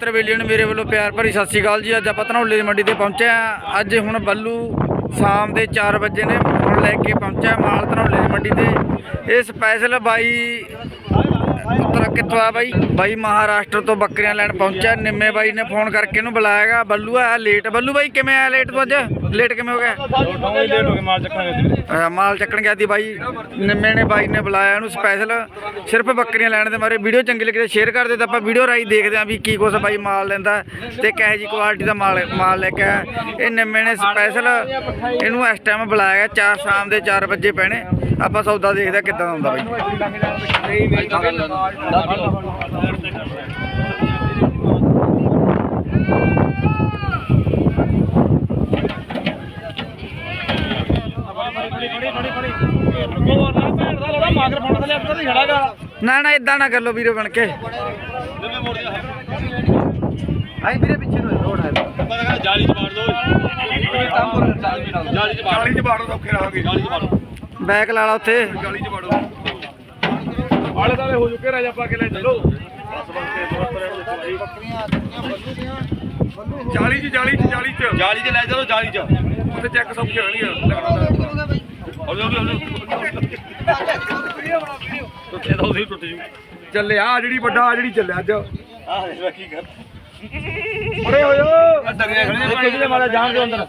ਤਰਵੇਲੀਆਂ ਨੂੰ ਮੇਰੇ ਵੱਲੋਂ ਪਿਆਰ ਭਰੀ ਸਤਿ ਸ਼੍ਰੀ ਅਕਾਲ ਜੀ। ਅੱਜ ਆਪਾਂ ਧਨੌਲੇ ਦੀ ਮੰਡੀ ਤੇ ਪਹੁੰਚੇ ਆ ਅੱਜ ਹੁਣ ਬੱਲੂ ਸ਼ਾਮ ਦੇ 4 ਵਜੇ ਨੇ ਹੁਣ ਲੈ ਕੇ ਪਹੁੰਚਿਆ ਮਾਲ ਧਨੌਲੇ ਦੀ ਮੰਡੀ ਤੇ। ਇਹ ਸਪੈਸ਼ਲ ਬਾਈ, ਪੁੱਤਰ ਕਿੱਥੋਂ ਆ ਬਾਈ? ਬਾਈ ਮਹਾਰਾਸ਼ਟਰ ਤੋਂ ਬੱਕਰੀਆਂ ਲੈਣ ਪਹੁੰਚਿਆ। ਨਿੰਮੇ ਬਾਈ ਨੇ ਫੋਨ ਕਰਕੇ ਇਹਨੂੰ ਬੁਲਾਇਆਗਾ ਬੱਲੂ ਆ ਲੇਟ ਬੱਲੂ ਬਾਈ, ਕਿਵੇਂ ਆਇਆ ਲੇਟ ਤੂੰ ਅੱਜ? ਲੇਟ ਕਿਵੇਂ ਹੋ ਗਿਆ? ਲੇਟ ਹੋ ਗਏ ਮਾਲ ਚੱਕਾਂਗੇ ਅਹ ਮਾਲ ਚੱਕਣ ਗਿਆ ਦੀ ਬਾਈ। ਨਿੰਮੇ ਨੇ ਬਾਈ ਨੇ ਬੁਲਾਇਆ ਇਹਨੂੰ ਸਪੈਸ਼ਲ ਸਿਰਫ ਬੱਕਰੀਆਂ ਲੈਣ ਦੇ ਮਾਰੇ। ਵੀਡੀਓ ਚੰਗੀ ਲੱਗੀ ਤਾਂ ਸ਼ੇਅਰ ਕਰ ਦਿਓ ਤਾਂ ਆਪਾਂ ਵੀਡੀਓ ਰਾਈ ਦੇਖਦੇ ਆਂ ਵੀ ਕੀ ਕੁਛ ਬਾਈ ਮਾਲ ਲੈਂਦਾ ਤੇ ਕਿਹੋ ਜੀ ਕੁਆਲਿਟੀ ਦਾ ਮਾਲ ਮਾਲ ਲੈ ਕੇ ਆਇਆ। ਇਹ ਨਿੰਮੇ ਨੇ ਸਪੈਸ਼ਲ ਇਹਨੂੰ ਇਸ ਟਾਈਮ ਬੁਲਾਇਆ ਚਾਰ ਸ਼ਾਮ ਦੇ 4 ਵਜੇ ਪੈਣੇ। ਆਪਾਂ ਸੌਦਾ ਦੇਖਦੇ ਆਂ ਕਿੱਦਾਂ ਦਾ ਹੁੰਦਾ ਬਾਈ ਮਾਗਰ ਫੋਨ ਥਲੇ ਅੰਦਰ ਨਹੀਂ ਖੜਾਗਾ ਨਾ ਨਾ ਇਦਾਂ ਨਾ ਕਰ ਲੋ ਵੀਰੇ ਬਣ ਕੇ। ਆਈ ਵੀਰੇ ਪਿੱਛੇ ਨੂੰ ਰੋਡ ਹੈ। ਜਾਲੀ ਚ ਮਾਰ ਦੋ ਜਾਲੀ ਚ ਮਾਰ ਜਾਲੀ ਚ ਮਾਰੋ ਔਖੇ ਰਹਾਂਗੇ। ਜਾਲੀ ਚ ਮਾਰੋ ਬੈਕ ਲਾ ਲਾ ਉੱਥੇ। ਜਾਲੀ ਚ ਮਾਰੋ ਆਲੇ ਦਾਲੇ ਹੋ ਚੁੱਕੇ ਰਾਜਾ ਪਾ ਕੇ ਲੈ ਚਲੋ। ਜਾਲੀ ਚ ਜਾਲੀ ਚ ਜਾਲੀ ਚ। ਜਾਲੀ ਚ ਲੈ ਚਲੋ ਜਾਲੀ ਚ। ਉੱਥੇ ਚੈੱਕ ਸਭ ਖੇਣੀਆਂ ਹੌਲੀ ਹੌਲੀ ਹੌਲੀ। ਟੁੱਟੇ ਤਾਂ ਉਹਦੀ ਟੁੱਟ ਜੂ ਚੱਲੇ ਆ ਜਿਹੜੀ ਵੱਡਾ ਆ ਜਿਹੜੀ ਚੱਲਿਆ ਅੱਜ। ਆਹ ਦੇਖ ਕੀ ਕਰ ਪਰੇ ਹੋ। ਜਾ ਡੰਗੇ ਖੜੇ ਨੇ ਕਿਹਦੇ ਮਾਰਾ ਜਾਣ ਦੇ ਅੰਦਰ।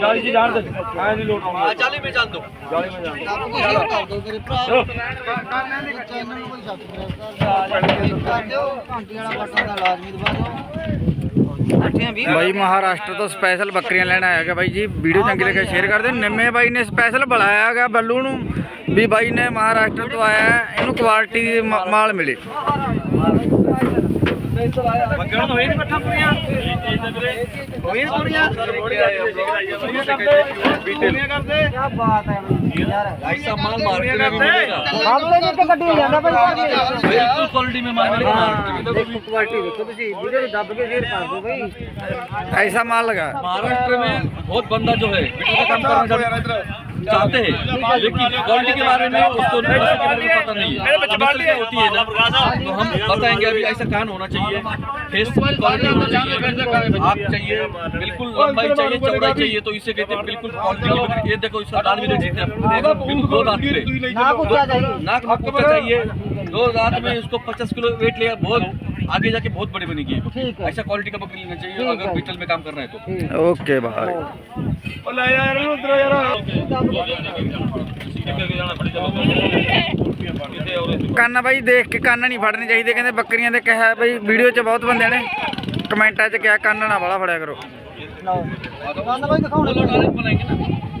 ਜਾਲੀ ਚ ਜਾਣ ਦੇ ਆਇਆ ਨਹੀਂ ਲੋਟ ਆਉਂਦਾ। ਜਾਲੀ ਮੇ ਜਾਣ ਦੋ ਜਾਲੀ ਮੇ ਜਾਣ ਦੋ ਬਾਈ ਮਹਾਰਾਸ਼ਟਰ ਤੋਂ ਸਪੈਸ਼ਲ ਬੱਕਰੀਆਂ ਲੈਣ ਆਇਆ ਹੈਗਾ ਬਾਈ ਜੀ। ਵੀਡੀਓ ਚੰਗੀ ਲੱਗੇ ਸ਼ੇਅਰ ਕਰ ਦਿਓ। ਨਿੰਮੇ ਬਾਈ ਨੇ ਸਪੈਸ਼ਲ ਬੁਲਾਇਆ ਹੈਗਾ ਬੱਲੂ ਨੂੰ ਵੀ ਬਾਈ ਨੇ ਮਹਾਰਾਸ਼ਟਰ ਤੋਂ ਆਇਆ ਇਹਨੂੰ ਕੁਆਲਿਟੀ ਦੀ ਮਾਲ ਮਿਲੇ। ਪੂਰੀਆਂ? ਪੂਰੀਆਂ? ਕਰਦੇ। ਕੀ ਬਾਤ ਹੈ। ऐसा माल ऐसा माल लगा। महाराष्ट्र में बहुत बंदा जो है चाहते हैं लेकिन क्वालिटी के बारे में उसको पता नहीं है। होती है ना। तो हम बताएँगे अभी ऐसा कान होना चाहिए। फेस क्वालिटी होना चाहिए। आग चाहिए बिल्कुल लंबाई चाहिए चौड़ाई चाहिए तो इसे कहते हैं बिल्कुल क्वालिटी ये देखो इसका दान भी देख सकते हैं आप। बिल्कुल दो दांत पे ना पूछा चाहिए नाक में कुत्ता चाहिए दो रात में इसको पचास किलो वेट लिया बहुत आगे जाके बहुत बड़ी बनेगी ये बकरी। ठीक है। ऐसा क्वालिटी का बकरी लेना चाहिए ठीक अगर है। बीटल में काम करना है तो ਓਕੇ ਬਾਈ ਲੈ ਯਾਰ ਉਧਰ ਯਾਰ ਕੰਨ ਬਾਈ ਦੇਖ ਕੇ ਕੰਨ ਨਹੀਂ ਫੜਨੇ ਚਾਹੀਦੇ ਕਹਿੰਦੇ ਬੱਕਰੀਆਂ ਦੇ ਕਿਹਾ ਬਈ ਵੀਡੀਓ 'ਚ ਬਹੁਤ ਬੰਦੇ ਨੇ ਕਮੈਂਟਾਂ 'ਚ ਕਿਹਾ ਕੰਨ ਨਾ ਵਾਲਾ ਫੜਿਆ ਕਰੋ ਲਓ ਦੁਕਾਨ ਭਾਈ ਦਿਖਾਉਣਾ बनाएंगे ना ਬੜੀ ਵਧੀਆ ਪੱਠਾ ਦੀ ਦੇਖਿਆ ਇਹਨੇ ਕਰਦਾ ਕਿੰਨਾ ਪੱਠਦਾ ਲਓ ਬਾਈ ਜੀ मैं तो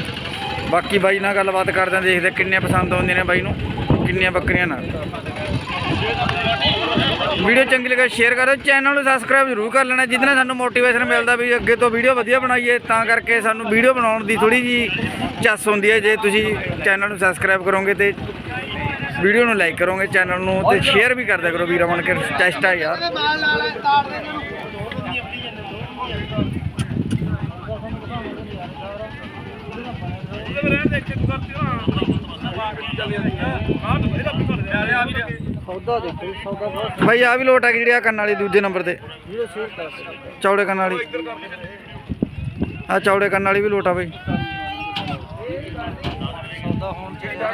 ਬਾਕੀ ਬਾਈ ਨਾਲ ਗੱਲਬਾਤ ਕਰਦੇ ਹਾਂ, ਦੇਖਦੇ ਹਾਂ ਕਿੰਨੀਆਂ ਪਸੰਦ ਆਉਂਦੀਆਂ ਨੇ ਬਾਈ ਨੂੰ, ਕਿੰਨੀਆਂ ਬੱਕਰੀਆਂ ਨਾਲ। ਵੀਡੀਓ ਚੰਗੀ ਲੱਗੇ ਸ਼ੇਅਰ ਕਰੋ ਚੈਨਲ ਨੂੰ ਸਬਸਕ੍ਰਾਈਬ ਜ਼ਰੂਰ ਕਰ ਲੈਣਾ, ਜਿਹਦੇ ਨਾਲ ਸਾਨੂੰ ਮੋਟੀਵੇਸ਼ਨ ਮਿਲਦਾ ਵੀ ਅੱਗੇ ਤੋਂ ਵੀਡੀਓ ਵਧੀਆ ਬਣਾਈਏ, ਤਾਂ ਕਰਕੇ ਸਾਨੂੰ ਵੀਡੀਓ ਬਣਾਉਣ ਦੀ ਥੋੜੀ ਜੀ ਚੱਸ ਹੁੰਦੀ ਹੈ, ਜੇ ਤੁਸੀਂ ਚੈਨਲ ਨੂੰ ਸਬਸਕ੍ਰਾਈਬ ਕਰੋਗੇ ਤੇ ਵੀਡੀਓ ਨੂੰ ਲਾਈਕ ਕਰੋਗੇ, ਚੈਨਲ ਨੂੰ ਤੇ ਸ਼ੇਅਰ ਵੀ ਕਰ ਕਰੋ ਵੀਰਾਂ ਬਣ ਕੇ ਚੈਸਟ ਆ ਯਾਰ। ਸੌਦਾ ਦੇਖੋ ਸੌਦਾ ਬਹੁਤ ਬਾਈ ਆ ਵੀ ਲੋਟ ਆ ਜਿਹੜੀ ਆ ਕੰਨ ਵਾਲੀ ਦੂਜੇ ਨੰਬਰ ਤੇ। ਚੌੜੇ ਕੰਨ ਵਾਲੀ। ਆ ਚੌੜੇ ਕੰਨ ਵਾਲੀ ਵੀ ਲੋਟ ਆ ਬਾਈ। ਸੌਦਾ ਹੋਣ ਚਾਹੀਦਾ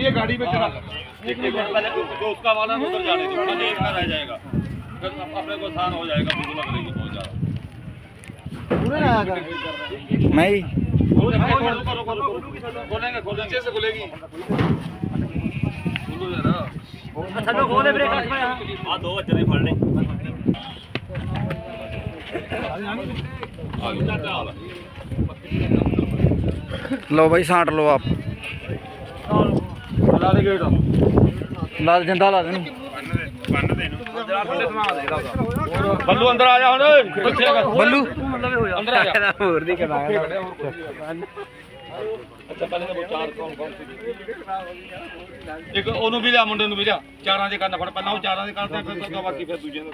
ये गाड़ी में चला। जो उसका वाला उधर जाने दो। इसका रह जाएगा। फिर अपने को आसान हो जाएगा मुझे लग रही है बहुत ज़्यादा नहीं खोलेंगे खोलेंगे। से खुलेगी। खोलो जरा। अच्छा तो खोले ब्रेक हाँ। हाँ, दो बच्चे फड़ ले आगे। जाता है ਲਓ ਬਾਈ ਸਾਂਟ ਲਓ ਆਪ। ਲਾ ਦੇ ਗੇਟ ਲਾ ਦੇ ਜੰਦਾ ਲਾ ਦੇ ਨੂੰ ਬੱਲੂ ਅੰਦਰ ਆ ਜਾ। ਹੁਣ ਬੱਲੂ? ਅੰਦਰ ਆ ਜਾ। ਹੋਰ ਦੀ ਕਰਾ ਅੱਛਾ ਪਹਿਲੇ ਤਾਂ ਚਾਰ ਕੌਣ ਕੌਣ ਸੀ? ਇੱਕ ਉਹਨੂੰ ਵੀ ਲਿਆ ਮੁੰਡੇ ਨੂੰ ਵੀ ਲਿਆ। ਚਾਰਾਂ ਦੇ ਕੰਨ ਫੜ ਪਹਿਲਾਂ ਉਹ ਚਾਰਾਂ ਦੇ ਤੇ ਫਿਰ ਬਾਕੀ ਫਿਰ ਦੂਜੇ ਨੂੰ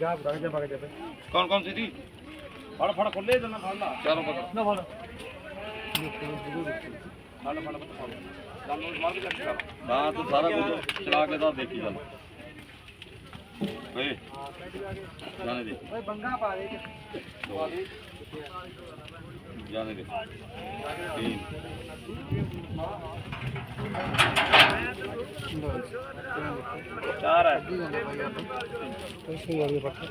ਜਾ ਬੜਾ ਜਾ ਬਗ ਜਾ ਕੌਣ ਕੌਣ ਸੀ ਜੀ? ਫੜ ਫੜ ਖੁੱਲੇ ਦਿਨ ਫੜ ਲਾ। ਚਲੋ ਪਤਾ ਨਾ ਫੜ। ਫੜ ਫੜ ਫੜ ਗੱਲ ਨੂੰ ਮਾਰ ਕੇ ਚੱਲ। ਨਾ ਤੂੰ ਸਾਰਾ ਕੁਝ ਚਲਾ ਕੇ ਤਾਂ ਦੇਖੀ ਚੱਲ। ਓਏ ਜਾਣੇ ਦੇ। ਓਏ ਬੰਗਾ ਪਾ ਦੇ। ਜਾਣੇ ਦੇ। ਤੀਨ ਚਾਰ ਹੈ। ਕੁਛ ਨਹੀਂ ਆ ਰਿਹਾ ਬੱਕਾ।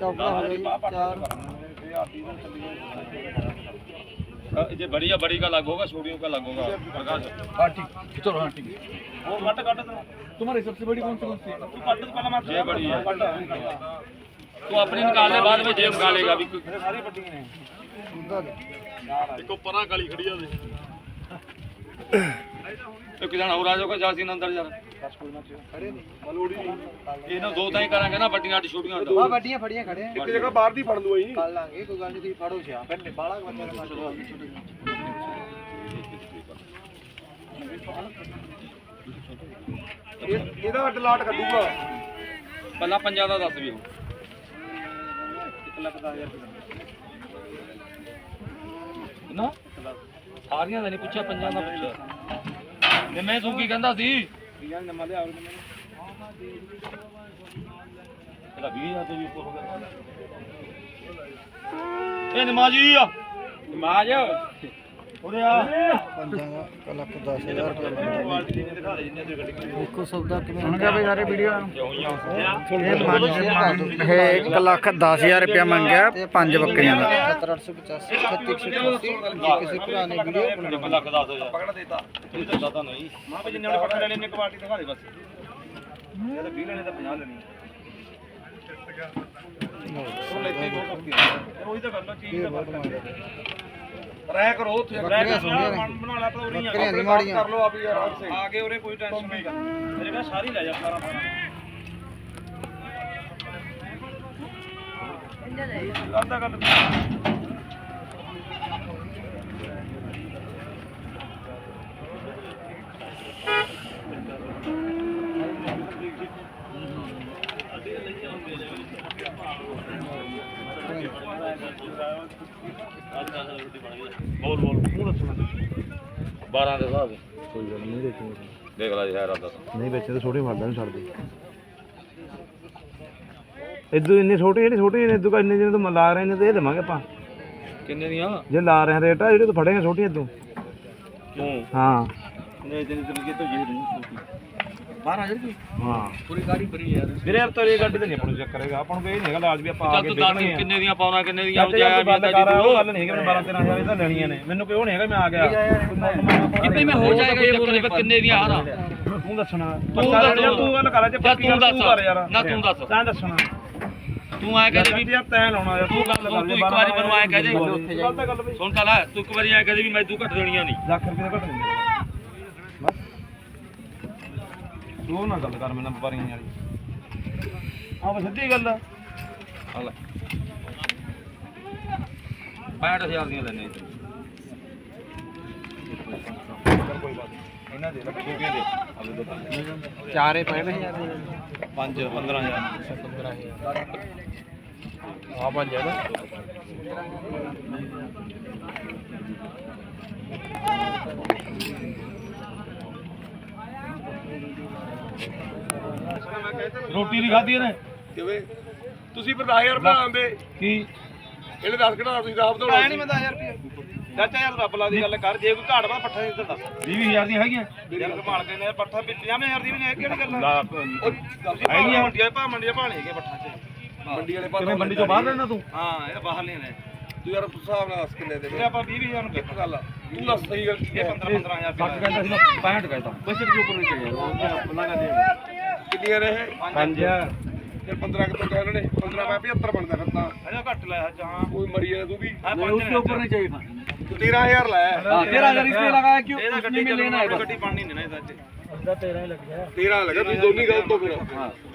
ਚੌਕਾ ਹੋ ਗਈ ਚਾਰ ये बढ़िया बड़ी का अलग होगा छोटियों का अलग होगा प्रकाश हाँ ठीक चलो हाँ ठीक वो मट काट तुम्हारी सबसे बड़ी कौन सी कौन सी तू काट तो पहला मत ये बड़ी है तू अपनी निकाल ले बाद में जेब निकालेगा भी सारी बड़ियां हैं ਉਹਦਾ ਦੇ। देखो परा काली खड़ी है एक जन और आ जाओगा जासी अंदर यार ਖੜੇ ਨੇ ਇਹਨਾਂ ਦੋ ਤਾਂ ਹੀ ਕਰਾਂਗੇ ਨਾ ਵੱਡੀਆਂ ਅੱਡ ਛੋਟੀਆਂ ਅੱਡ। ਆ ਵੱਡੀਆਂ ਫੜੀਆਂ ਖੜੇ ਇੱਕ ਜਗ੍ਹਾ ਬਾਹਰ ਦੀ ਫੜ ਲੂ ਆਈ ਕਰ ਲਾਂਗੇ ਕੋਈ ਗੱਲ ਨਹੀਂ ਤੁਸੀਂ ਫੜੋ ਸਿਆ ਪਹਿਲੇ ਬਾਲਾ ਬੱਚੇ ਨੇ ਫੜ ਲਓ ਛੋਟੇ ਇਹਦਾ ਅੱਡ ਲਾਟ ਕੱਢੂਗਾ। ਪਹਿਲਾਂ ਪੰਜਾਂ ਦਾ ਦੱਸ ਵੀ ਉਹ 1 ਲੱਖ 10000 ਨਾ? ਸਾਰੀਆਂ ਦਾ ਨਹੀਂ ਪੁੱਛਿਆ ਪੰਜਾਂ ਦਾ ਪੁੱਛਿਆ। ਮੈਂ ਤੂੰ ਕੀ ਕਹਿੰਦਾ ਸੀ? ਰੁਪਿਆ ਨੰਬਰ ਦੇ ਆਵਰ ਇਹਦਾ 20000 ਤੋਂ। ਵੀ ਉੱਪਰ ਹੋ ਗਿਆ। ਇਹ ਨਮਾਜੀ ਆ। ਨਮਾਜ। ਪੰਜਾਂ ਦਾ 1 ਲੱਖ 10000 ਕੁਆਲਿਟੀ ਨੇ ਦਿਖਾ ਦੇ ਜਿੰਨੇ ਦੀ ਗੱਡੀ ਦੇਖੋ ਸੌਦਾ ਕਿਵੇਂ ਹੁਣ ਗਿਆ ਬਈ ਸਾਰੇ ਵੀਡੀਓ ਇਹ ਮੰਨ ਇਹ 1 ਲੱਖ 10000 ਰੁਪਇਆ ਮੰਗਿਆ ਪੰਜ ਬੱਕਰੀਆਂ ਦਾ। 7885 36188 ਜੇ ਕਿਸੇ ਭਰਾ ਨੇ ਵੀਡੀਓ ਇੱਕ ਲੱਖ ਦਸ ਹਜ਼ਾਰ ਪਕੜ ਦੇਤਾ ਇਹ ਤਾਂ ਦਾਦਾ ਨਹੀਂ ਮਾਂ ਜਿੰਨੇ ਵਾਲੇ ਪਕੜ ਲੈਣੇ ਨੇ ਕੁਆਲਿਟੀ ਦਿਖਾ ਦੇ ਬਸ ਇਹ ਤਾਂ 20 ਲੈਣੇ ਤਾਂ 50 ਲੈਣੀ ਉਹ ਬਹੁਤ ਔਖੀ ਹੈ ਉਹੀ ਤਾਂ ਗੱਲ ਆ। ਚੀਜ਼ ਦਾ ਫ਼ਰਕ ਹੈ ਰਹਿ ਕਰੋ ਉੱਥੇ ਰਹਿ ਬੱਕਰੀਆਂ ਕਰ ਸੋਹਣੀਆਂ ਨੇ। ਮਨ ਬਣਾ ਲੈ ਆਪਣਾ ਉਰੀਆਂ ਬੱਕਰੀਆਂ ਨਹੀਂ ਮਾੜੀਆਂ। ਕਰ ਲਓ ਆਪ ਹੀ ਯਾਰ ਆ ਕੇ ਉਰੇ ਕੋਈ ਟੈਨਸ਼ਨ ਨਹੀਂ ਮੇਰੇ ਕੋਲ ਸਾਰੀ ਲੈ ਜਾ ਸਾਰਾ ਅੱਧਾ ਗੱਲ ਬੋਲ ਬੋਲ ਮੂੰਹ ਦੱਸਣਾ 12 ਦੇ ਹਿਸਾਬ ਕੋਈ ਗੱਲ ਨਹੀਂ ਦੇਖੋ ਦੇਖ ਲੈ ਯਾਰ ਆਦਾ ਨਹੀਂ ਵੇਚੇ ਤਾਂ ਛੋਟੇ ਫੜਦਾ ਨਹੀਂ ਛੱਡਦੇ ਇਦੋਂ ਇੰਨੇ ਛੋਟੇ ਜਿਹੜੇ ਛੋਟੇ ਨੇ ਇਦੋਂ ਕਾ ਇੰਨੇ ਜਿਹਨੇ ਤੋਂ ਲਾ ਰਹੇ ਨੇ ਤੇ ਇਹ ਦੇਵਾਂਗੇ ਆਪਾਂ। ਕਿੰਨੇ ਦੀਆਂ? ਜੇ ਲਾ ਰਹੇ ਰੇਟ ਆ ਜਿਹੜੇ ਤੋਂ ਫੜੇਗੇ ਇਦੋਂ। ਹਾਂ। ਜੀ 12000 ਕੀ ਹਾਂ। ਪੂਰੀ ਗਾੜੀ ਭਰੀ ਯਾਰ ਵੀਰੇ ਯਾਰ ਤੇਰੀ ਗੱਡੀ ਤੇ ਨਹੀਂ ਆਪਾਂ ਨੂੰ ਚੈੱਕ ਕਰੇਗਾ। ਆਪਾਂ ਨੂੰ ਇਹ ਨਹੀਂ ਹੈਗਾ ਲਾਜ ਵੀ ਆਪਾਂ ਆ ਕੇ ਤੂੰ ਦੇਖਣੀ ਕਿੰਨੇ ਦੀਆਂ ਪਾਉਣਾ ਕਿੰਨੇ ਦੀਆਂ ਜਾਇਆ ਵੀ ਕਰ ਜੀ ਉਹ ਗੱਲ ਨਹੀਂ ਹੈਗਾ ਮੈਂ 12 13000 ਇਹ ਤਾਂ ਲੈਣੀਆਂ ਨੇ। ਮੈਨੂੰ ਕੋਈ ਉਹ ਨਹੀਂ ਹੈਗਾ ਮੈਂ ਆ ਗਿਆ। ਕਿੰਨੇ ਮੈਂ ਹੋ ਜਾਏਗਾ ਇਹ ਚੱਕਰ ਵਿੱਚ ਕਿੰਨੇ ਦੀਆਂ ਹਾਰਾ ਤੂੰ ਦੱਸਣਾ। ਤੂੰ ਦੱਸ। ਤੂੰ ਗੱਲ ਕਰ ਜੇ ਜਾਂ ਤੂੰ ਦੱਸ। ਕਰ ਯਾਰ। ਨਾ ਤੂੰ ਦੱਸ। ਤੈਂ ਦੱਸਣਾ। ਤੂੰ ਆਇਆ ਕਹਦੇ ਵੀ ਯਾਰ ਤੈਂ ਲਾਉਣਾ ਯਾਰ ਤੂੰ ਗੱਲ ਤੂੰ ਇੱਕ ਵਾਰੀ ਮੈਨੂੰ ਆਇਆ ਕਹਦੇ ਤਾਂ ਸੁਣ ਤਾਂ ਲੈ ਤੂੰ ਇੱਕ ਵਾਰੀ ਆਇਆ ਕਹਦੇ ਵੀ ਮੈਂ ਤੂੰ ਘੱਟ ਦੇਣੀਆਂ ਨਹੀਂ ਲੱਖ ਰੁਪਏ ਦਾ ਘੱਟ ਨਹੀਂ ਤੂੰ ਉਹ ਨਾ ਗੱਲ ਕਰ ਮੇਰੇ ਨਾਲ ਵਪਾਰੀਆਂ ਵਾਲੀ। ਆਹ ਬਸ ਸਿੱਧੀ ਗੱਲ ਆ। ਆ ਲੈ। 65000 ਦੀਆਂ ਲੈਣੇ ਕੋਈ ਬਾਤ ਇਹਨਾਂ ਦੇ ਲੱਖ ਦੇ ਅਗਲੇ ਦੋ ਪੰਜ ਚਾਰੇ ਪਏ ਨੇ ਯਾਰ 5 15000 ਆ ਪੰਜ ਹੈ ਨਾ। ਰੋਟੀ ਵੀ ਖਾਧੀ ਨੇ ਕਿਵੇਂ? ਤੁਸੀਂ ਫਿਰ 10000 ਰੁਪਏ ਆਂਦੇ ਕੀ? ਇਹਨੇ 10 ਕਿਹੜਾ ਤੁਸੀਂ ਰਾਬ ਤੋਂ ਨਹੀਂ ਮੈਂ 10000 ਰੁਪਏ ਚਾਚਾ ਯਾਰ ਰੱਬ ਲਾ ਦੀ ਗੱਲ ਕਰ ਜੇ ਕੋਈ ਘਾੜ ਵਾ ਪੱਠਾ ਦੀ ਤਾਂ ਦੱਸ 20000 ਦੀਆਂ ਹੈਗੀਆਂ? ਯਾਰ ਕਮਾਲ ਕੇ ਨੇ ਪੱਠਾ ਵੀ 50000 ਦੀ ਵੀ ਨਹੀਂ ਕਿਹੜੀ ਗੱਲ ਤੁਸੀਂ ਹੈਗੀਆਂ? ਮੰਡੀਆਂ ਭਾ ਮੰਡੀਆਂ ਭਾਣੇ ਹੈਗੇ ਪੱਠਾ ਚ। ਮੰਡੀ ਵਾਲੇ ਕਿਵੇਂ ਮੰਡੀ ਚੋਂ ਬਾਹਰ ਰਹਿਣਾ ਤੂੰ? ਹਾਂ ਇਹ ਬਾਹਰ ਨਹੀਂ ਨੇ ਤੂੰ ਯਾਰ ਹਿਸਾਬ ਨਾਲ ਦੱਸ ਕਿੰਨੇ ਦੇ ਤੇ ਆਪਾਂ 20000 ਨੂੰ ਇੱਕ ਗੱਲ ਆ। ਤੂੰ ਦੱਸ ਸਹੀ ਗੱਲ ਕੀ ਹੈ? 15 15000 60 ਰੁਪਏ ਕਹਿੰਦਾ ਸੀ ਮੈਂ 65 ਕਹਿੰਦਾ। ਬਸ ਇੱਕ ਉੱਪਰ ਨਹੀਂ ਚਾਹੀਦਾ ਬੰਦਾ ਕਹਿੰਦੇ ਕਿੰਨੀਆਂ ਨੇ ਪੰਜ ਫਿਰ 15 ਕਿਤੋਂ ਕਹਿ ਲੈਣੇ 15 ਮੈਂ 75 ਬਣਦਾ ਕਰਤਾ ਅਜਾ ਘੱਟ ਲਾਇਆ ਜਾਂ। ਕੋਈ ਮਰੀ ਜਾ ਤੂੰ ਵੀ। ਨਹੀਂ ਉਸ ਉੱਪਰ ਨਹੀਂ ਚਾਹੀਦਾ 13000 ਲਾਇਆ। 13000 ਇਸ ਲਈ ਲਗਾਇਆ ਕਿ ਉਸ ਨੇ ਲੈਣਾ ਹੈ ਗੱਡੀ ਬਣਨੀ ਨਹੀਂ ਨਾ ਇਹਦਾ 13 ਹੀ ਲੱਗ ਗਿਆ 13 ਲੱਗਾ ਤੂੰ ਦੋਨੀ ਗਲਤ ਹੋ ਫਿਰ। ਹਾਂ।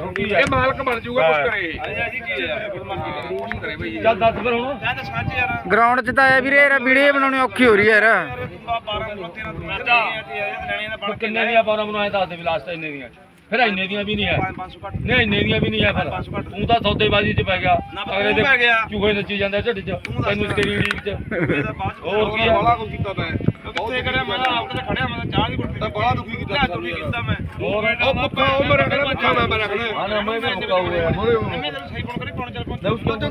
ਇਹ ਮਾਲਕ ਬਣ ਜਾਊਗਾ ਕੁਛ ਕਰੇ ਇਹ ਚੱਲ ਕਰੇ ਬਈ ਦੱਸ ਫਿਰ ਹੁਣ ਗਰਾਊਂਡ 'ਚ ਤਾਂ ਆਇਆ ਵੀਰੇ ਯਾਰ ਵੀਡੀਓ ਬਣਾਉਣੀ ਔਖੀ ਹੋ ਰਹੀ ਹੈ ਯਾਰ ਕਿੰਨੇ ਦੀਆਂ ਮੈਨੂੰ ਐ ਦੱਸ ਦੇ ਵੀ ਲਾਸਟ ਇੰਨੇ ਦੀਆਂ ਫਿਰ ਇੰਨੇ ਦੀਆਂ ਵੀ ਨਹੀਂ ਹੈ ਨਹੀਂ ਇੰਨੇ ਦੀਆਂ ਵੀ ਨਹੀਂ ਹੈ ਫਿਰ ਤੂੰ ਤਾਂ ਸੌਦੇਬਾਜ਼ੀ ਚ ਪੈ ਗਿਆ ਅਗਲੇ ਦੇ ਚੂਹੇ ਨੱਚੀ ਜਾਂਦੇ ਢਿੱਡ ਚ ਤੈਨੂੰ ਤੇਰੀ ਲੀਕ ਚ ਹੋਰ ਕੀ ਬੜਾ ਹੈ ਕੁਝ ਕੀਤਾ ਮੈਂ ਕਿੱਥੇ ਕਰਿਆ ਮੈਂ ਆਪ ਤੇ ਖੜਿਆ ਮੈਂ ਚਾਹ ਦੀ ਤਾਂ ਬੜਾ ਦੁਖੀ ਕੀਤਾ ਦੁਖੀ ਕੀਤਾ ਮੈਂ ਹੋਰ ਉਹ ਮੁੱਕਾ ਉਹ ਮੈਂ ਰੱਖਣਾ ਮੁੱਕਾ ਮੈਂ ਮੈਂ ਰੱਖਣਾ ਹਾਂ ਨਾ ਮੈਂ ਵੀ ਮੁੱਕਾ ਹੋਇਆ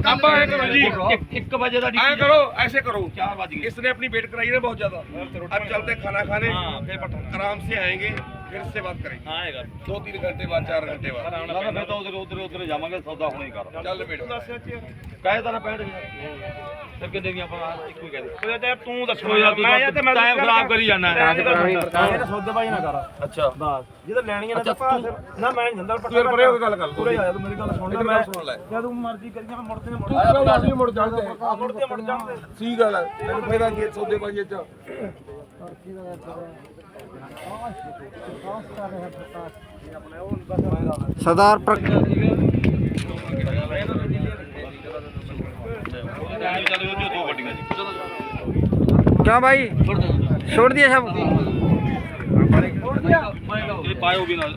ਆਪਾਂ ਐ ਕਰੋ ਜੀ 1 ਵਜੇ ਦਾ ਐ ਕਰੋ ऐसे करो चार बज गए इसने अपनी वेट कराई है बहुत ज्यादा अब चलते खाना खाने आराम से आएंगे फिर इससे बात करेंगे ਆਏਗਾ दो तीन घंटे बाद चार घंटे बाद ਨਾ ਫਿਰ ਤਾਂ ਉਧਰ ਉਧਰ ਉਧਰ ਜਾਵਾਂਗੇ ਸੌਦਾ ਹੁਣੇ ਕਰ चल बेट ਕਾਹੇ ਤਾਂ ਨਾ 65000 ਤੇ ਕਿੰਨੇ ਦੀਆਂ ਆਪਾਂ ਇੱਕੋ ਹੀ ਕਹਿੰਦੇ ਤੂੰ ਦੱਸੋ ਕੋਈ ਯਾਰ ਤੂੰ ਤਾਂ ਟਾਈਮ ਖਰਾਬ ਕਰੀ ਜਾਣਾ ਇਹ ਸੌਦੇ ਬਾਈ ਨਾ ਕਰ ਅੱਛਾ ਬਸ ਜਿਹਦਾ ਲੈਣੀ ਹੈ ਨਾ ਤਾਂ ਨਾ ਮੈਂ ਨਹੀਂ ਦਿੰਦਾ ਤੂੰ ਯਾਰ ਪਰੇ ਹੋ ਕੇ ਗੱਲ ਕਰ ਪੂਰੇ ਆ ਜਾ ਤੂੰ ਮੇਰੀ ਗੱਲ ਸੁਣ ਲੈ ਮੇਰੀ ਗੱਲ ਸੁਣ ਲੈ ਜਦ ਤੂੰ ਮਰਜ਼ੀ ਕਰੀਆਂ ਮੈਂ ਮੁੜਦੇ ਨੇ ਮੁੜ ਤੂੰ ਕਿਹੜਾ ਅਸੀਂ ਮੁੜ ਜਾਂਦੇ ਮੁੜਦੇ ਮੁੜ ਜਾਂਦੇ ਸਹੀ ਗੱਲ ਹੈ ਤੈਨੂੰ ਫਾਇਦਾ ਕੀ ਸੌਦੇ ਬਾਜੀ ਚ ਸਰਦਾਰ ਪ੍ਰ- ਚੱਲ ਭਾਈ ਛੋੜ ਦਿਆ ਸਭ। ਪਾਇਓ ਵੀ ਨਾਲ।